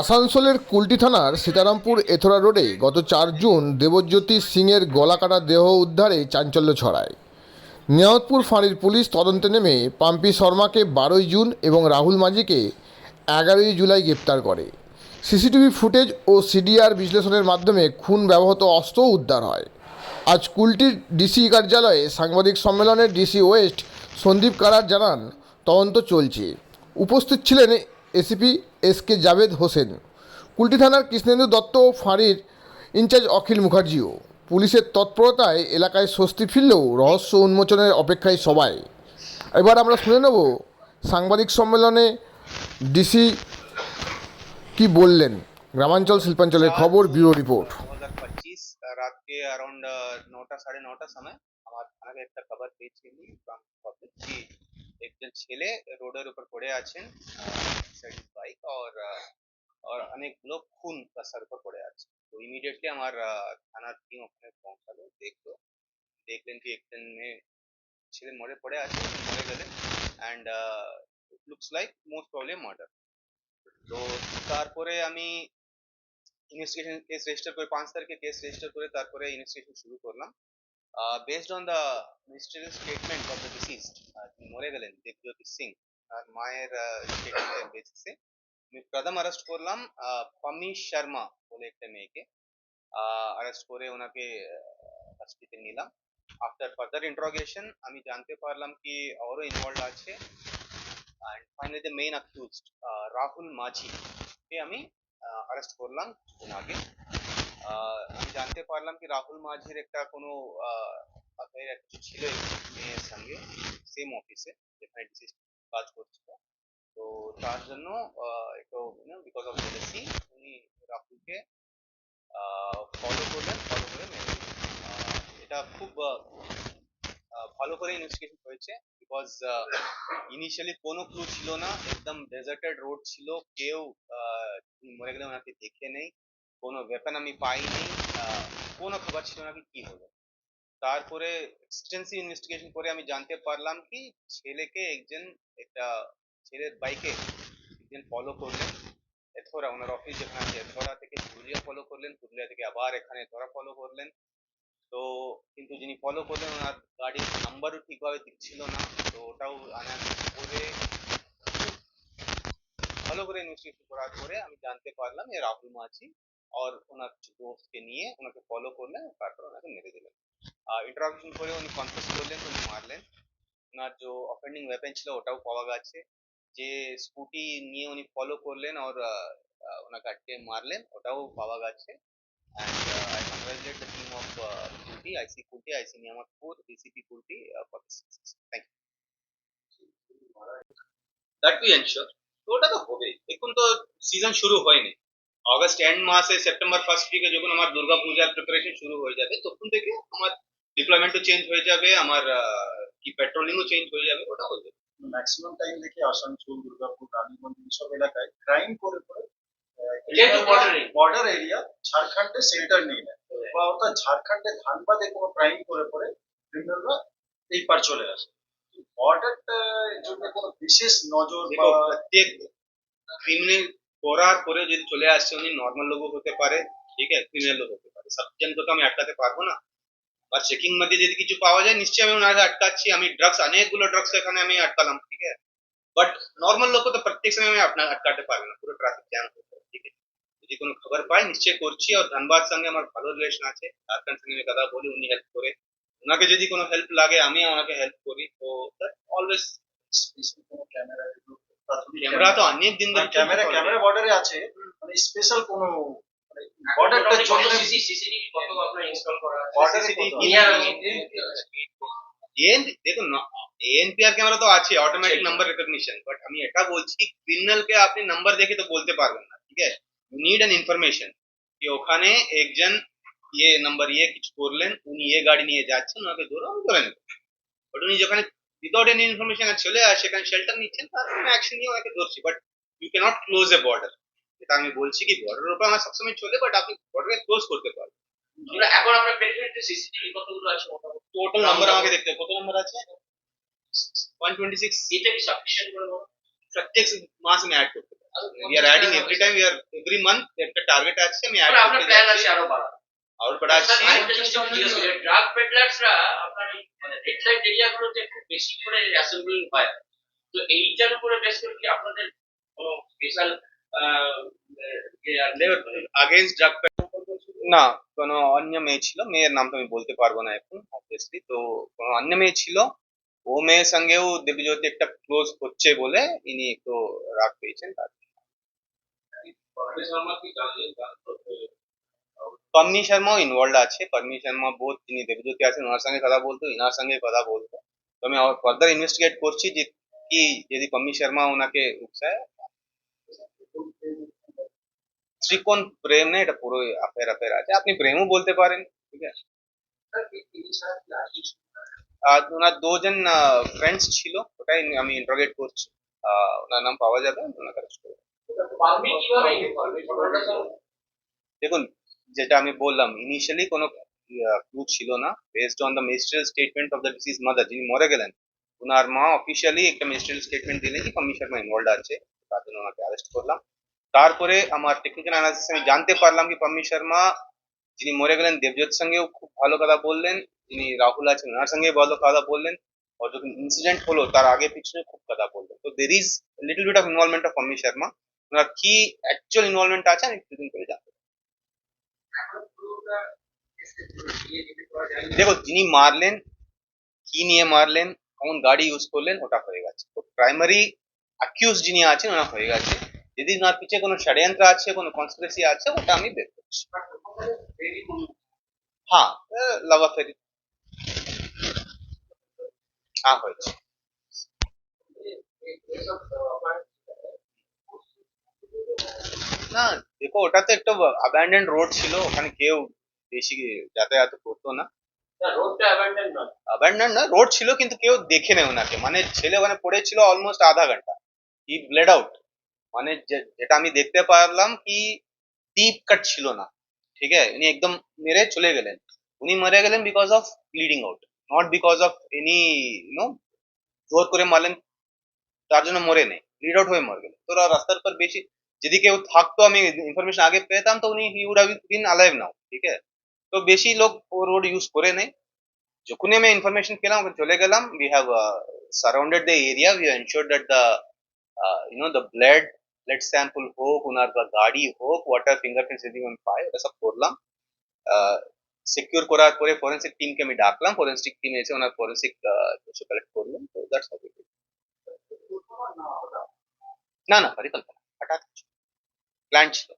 আসানসোলের কুলটি থানার সীতারামপুর এথরা রোডে গত চার জুন দেবজ্যোতি সিংয়ের গলাকাটা দেহ উদ্ধারে চাঞ্চল্য ছড়ায়। নিয়ামতপুর ফাঁড়ির পুলিশ তদন্তে নেমে পাম্পি শর্মাকে বারোই জুন এবং রাহুল মাঝিকে এগারোই জুলাই গ্রেপ্তার করে। সিসিটিভি ফুটেজ ও সিডিআর বিশ্লেষণের মাধ্যমে খুন ব্যবহৃত অস্ত্রও উদ্ধার হয়। আজ কুলটির ডিসি কার্যালয়ে সাংবাদিক সম্মেলনে ডিসি ওয়েস্ট সন্দীপ কারার জানান, তদন্ত চলছে। উপস্থিত ছিলেন A C P S K Javed Hossain Kulti থানার কৃষ্ণেন্দু দত্ত ও ফাঁড়ির ইনচার্জ অখিল মুখার্জিও পুলিশের তৎপরতায় এলাকায় স্বস্তি ফিরলেও রহস্য উন্মোচনের অপেক্ষায় সবাই এবার আমরা শুনে নেব সাংবাদিক সম্মেলনে ডিসি কি বললেন গ্রামাঞ্চল শিল্পাঞ্চলের খবর ব্যুরো রিপোর্ট दो हजार पच्चीस रात के अराउंड नौटा साढ़े नौटा समय আমার থানাকে একটা খবর পেয়েছিলি ফ্রম পাবলিক কি একজন ছেলে রোডের উপর পড়ে আছেন বাইক আর আর অনেকগুলো খুন তার উপর পড়ে আছে। তো ইমিডিয়েটলি আমার থানার টিম ওখানে পৌঁছালো, দেখল। দেখলেন কি একজন মেয়ে ছেলে মরে পড়ে আছে, মরে গেলেন and it looks like most problem murder তো তারপরে আমি ইনভেস্টিগেশন কেস রেজিস্টার করে, পাঁচ তারিখে কেস রেজিস্টার করে তারপরে ইনভেস্টিগেশন শুরু করলাম। based on the mysterious statement of the deceased তিনি মরে গেলেন দেবজ্যোতি সিং আর মায়ের স্টেটমেন্টের বেসিসে আমি প্রথম অ্যারেস্ট করলাম আহ, পামি শর্মা বলে একটা মেয়েকে অ্যারেস্ট করে ওনাকে কাস্টডিতে নিলাম আফটার ফার্দার ইন্টারোগেশন আমি জানতে পারলাম কি আরও ইনভলভ আছে and finally the main accused Rahul Majhi কে আমি অ্যারেস্ট করলাম কিছুদিন আগে আহ, আমি জানতে পারলাম কি রাহুল মাঝির একটা কোনো affair কিছু ছিল মেয়ের সঙ্গে সেম অফিসে যেখানে ডিসিস কাজ করছিল। তো তার জন্য একটু বিকজ অফ জেলেসি উনি রাহুলকে ফলো করলেন ফলো করে মেরে এটা খুব ভালো করে ইনভেস্টিগেশন হয়েছে বিকজ ইনিশিয়ালি কোনো ক্লু ছিল না, একদম ডেজার্টেড রোড ছিল, কেউ মরে গেলে ওনাকে দেখে নেই। কোনো ওয়েপন আমি পাইনি কোনো খবর ছিল না কি হলো। তারপরে এক্সটেন্সিভ ইনভেস্টিগেশন করে আমি জানতে পারলাম কি ছেলেকে একজন, একটা ছেলের বাইকে একজন ফলো করলেন, এথোরা, ওনার অফিস যেখানে আছে, এথোরা থেকে পুরুলিয়া ফলো করলেন, পুরুলিয়া থেকে আবার এখানে এথোরা ফলো করলেন। তো, কিন্তু যিনি ফলো করলেন, ওনার গাড়ির নাম্বারও ঠিকভাবে দিচ্ছিল না, তো ওটাও আনার করে ভালো করে ইনভেস্টিগেশন করার পরে আমি জানতে পারলাম যে রাহুল মাঝি আর ওনার দোস্তকে নিয়ে ওনাকে ফলো করলেন তারপর ওনাকে মেরে দিলেন ইন্টারাকশন করে উনি কনফেস করলেন উনি মারলেন ওনার যে অফেন্ডিং ওয়েপেন ছিল ওটাও পাওয়া গেছে যে স্কুটি নিয়ে উনি ফলো করলেন আর ওনাকে আটকে মারলেন ওটাও পাওয়া গেছে IC Niyamatpur, DCP Kulti uh, for this success. Thank you. That we ensure. তো ওটা তো হবেই এখন তো সিজন শুরু হয়নি অগস্ট এন্ড মাসে সেপ্টেম্বর ফার্স্ট উইকে যখন আমার দুর্গা পূজার প্রিপারেশন শুরু হয়ে যাবে তখন থেকে আমার ডিপ্লয়মেন্টও চেঞ্জ হয়ে যাবে আমার কি পেট্রোলিংও চেঞ্জ হয়ে যাবে ওটা হয়ে যাবে। ম্যাক্সিমাম টাইম দেখি আসানসোল দুর্গাপুর রানীগঞ্জ এইসব এলাকায় ক্রাইম করে করে বর্ডার এরিয়া ঝাড়খণ্ডে সেন্টার নিয়ে নেয়। বা অর্থাৎ ঝাড়খণ্ডে ধানবাদে কোনো ক্রাইম করে করে ক্রিমিনালরা এই পার চলে আসে। বর্ডারটা এর জন্য কোনো বিশেষ নজর বা প্রত্যেক ক্রিমিনাল করার পরে যদি চলে আসছে উনি নর্মাল লোকও হতে পারে, ঠিক আছে ক্রিমিনালও হতে পারে। সব জনকে তো আমি আটকাতে পারব না? বা চেকিং মধ্যে যদি কিছু পাওয়া যায়, নিশ্চয়ই আমি ওনাকে আটকাচ্ছি। আমি ড্রাগস অনেকগুলো ড্রাগস এখানে আমি আটকালাম, ঠিক আছে? বাট নর্মাল লোক তো প্রত্যেক সময় আমি আপনার আটকাতে পারব না, পুরো ট্রাফিক জ্যাম ঠিক আছে? যদি কোনো খবর পাই, নিশ্চয়ই করছি। আর ধনবাদ সঙ্গে আমার ভালো রিলেশন আছে ঝাড়খণ্ড সঙ্গে আমি কথা বলি, উনি হেল্প করে। ওনাকে যদি কোনো হেল্প লাগে, আমি ওনাকে হেল্প করি। তো অলওয়েজ ক্যামেরা ক্যামেরা তো অনেক দিন ধরে ক্যামেরা ক্যামেরা বর্ডারে আছে মানে স্পেশাল কোনো মানে বর্ডারটার জন্য বর্ডারে দেখুন এনপিআর ক্যামেরা তো আছে অটোমেটিক নাম্বার রেকগনিশন বাট আমি এটা বলছি ক্রিমিনাল কে আপনি নাম্বার দেখে তো বলতে পারবেন না ঠিক আছে নিড অ্যান ইনফরমেশন কি ওখানে একজন ইয়ে নাম্বার ইয়ে কিছু করলেন উনি এ গাড়ি নিয়ে যাচ্ছেন ওনাকে ধরো আমি ধরে নেবো বাট উনি যেখানে without any information আর চলে আসে এখানে শেল্টার নিচ্ছেন তার আমি অ্যাকশন নিয়ে ওনাকে ধরছি but you cannot close a border এটা আমি বলছি কি বর্ডার উপর আমার সবসময় চলে বাট আপনি বর্ডারকে ক্লোজ করতে পারবেন এখন আমরা প্রেসিডেন্ট সিসিটিভি কতগুলো আছে টোটাল নাম্বার আমাকে দেখতে কত নাম্বার আছে 126 এটা কি সাফিশিয়েন্ট বলে প্রত্যেক মাস আমি অ্যাড করতে পারি we are adding every time we are every month একটা টার্গেট আছে আমি অ্যাড করতে আপনার প্ল্যান আছে আরো বাড়ানোর আউট বাড়াচ্ছি ড্রাগ পেডলার্সরা আপনার এই মানে রেড লাইট এরিয়াগুলোতে খুব বেশি করে অ্যাসেম্বলিং হয় তো এইটার উপরে বেস করে কি আপনাদের কোনো স্পেশাল আগেইনস্ট ড্রাগ না কোনো অন্য মেয়ে ছিল মেয়ের নাম তো আমি বলতে পারবো না এখন অবভিয়াসলি তো কোনো অন্য মেয়ে ছিল ও মেয়ের সঙ্গেও দেবীজ্যোতি একটা ক্লোজ হচ্ছে বলে ইনি একটু রাগ পেয়েছেন তার পাম্মি শর্মাও ইনভলভ আছে পাম্মি শর্মা বোধ তিনি দেবজ্যোতি আছেন ওনার সঙ্গে কথা বলতো ইনার সঙ্গে কথা বলতো তো আমি ফার্দার ইনভেস্টিগেট করছি যে কি যদি পাম্মি শর্মা ওনাকে উকসায় ত্রিকোণ প্রেম না এটা পুরো অ্যাফেয়ার অ্যাফেয়ার আছে আপনি প্রেমও বলতে পারেন ঠিক আছে আর ওনার দুজন ফ্রেন্ডস ছিল ওটাই আমি ইন্টারোগেট করছি আহ, ওনার নাম পাওয়া যাবে ওনাকে arrest করবো। পারমি কিভাবে ইনফরমেশন দেখুন যেটা আমি বললাম ইনিশিয়ালি কোনো ক্লু ছিল না। Based on the ministerial statement of the deceased mother যিনি মরে গেলেন ওনার মা অফিসিয়ালি একটা মিনিস্ট্রিয়াল স্টেটমেন্ট দিলেন যে পাম্মি শর্মা ইনভলভ আছে, তার জন্য ওনাকে অ্যারেস্ট করলাম। তারপরে আমার টেকনিক্যাল অ্যানালিসিস আমি জানতে পারলাম কি পাম্মি শর্মা যিনি মরে গেলেন দেবজ্যোত সঙ্গেও খুব ভালো কথা বললেন, যিনি রাহুল আছেন ওনার সঙ্গে ভালো কথা বললেন, আর যখন ইনসিডেন্ট হলো, তার আগে পিছনে খুব কথা বললেন। তো there is little bit of involvement of Pammi Sharma ওনার কি অ্যাকচুয়াল ইনভলভমেন্ট আছে, আমি কিছুদিন করে জানতে দেখো, যিনি মারলেন, কি নিয়ে মারলেন কোন গাড়ি ইউজ করলেন, ওটা হয়ে গেছে। তো প্রাইমারি অ্যাকিউজ যিনি আছেন ওনা হয়ে গেছে। যদি ওনার পিছিয়ে কোনো ষড়যন্ত্র আছে, কোনো কনস্পিরেসি আছে, ওটা আমি বের করছি। হ্যাঁ লাভ অ্যাফেয়ার হ্যাঁ হয়েছে। না, দেখো ওটা তো একটা অ্যাবান্ডেন্ড রোড ছিল, ওখানে কেউ বেশি যাতায়াত করতো না রোডটা অ্যাবান্ডন নয় অ্যাবান্ডন না রোড ছিল কিন্তু কেউ দেখে নেই ওনাকে মানে ছেলে ওখানে পড়েছিল অলমোস্ট আধা ঘন্টা হি ব্লেড আউট মানে যে- যেটা আমি দেখতে পারলাম কি ডিপ কাট ছিল না ঠিক আছে উনি একদম মেরে চলে গেলেন উনি মরে গেলেন because of bleeding out not because of any no জোর করে মারলেন তার জন্য মরে নেই ব্লিড আউট হয়ে মরে গেলেন তো ওরা রাস্তার পর বেশি যদি কেউ থাকতো আমি ইনফরমেশন আগে পেতাম তো উনি he would have been alive now ঠিক আছে তো বেশি লোক ও রোড ইউজ করে নেই যখনই আমি ইনফরমেশন পেলাম ওখানে চলে গেলাম we have surrounded the area we ensure that the you know the blood blood sample হোক ওনার বা গাড়ি হোক ওয়াটার ফিঙ্গারপ্রিন্টস যদি আমি পাই ওটা সব করলাম সিকিউর করার পরে ফরেন্সিক টিমকে আমি ডাকলাম ফরেন্সিক টিম এসে ওনার ফরেন্সিক কিছু কালেক্ট করলেন তো দ্যাটস হাউ ইট না না পরিকল্পনা হঠাৎ প্ল্যান ছিল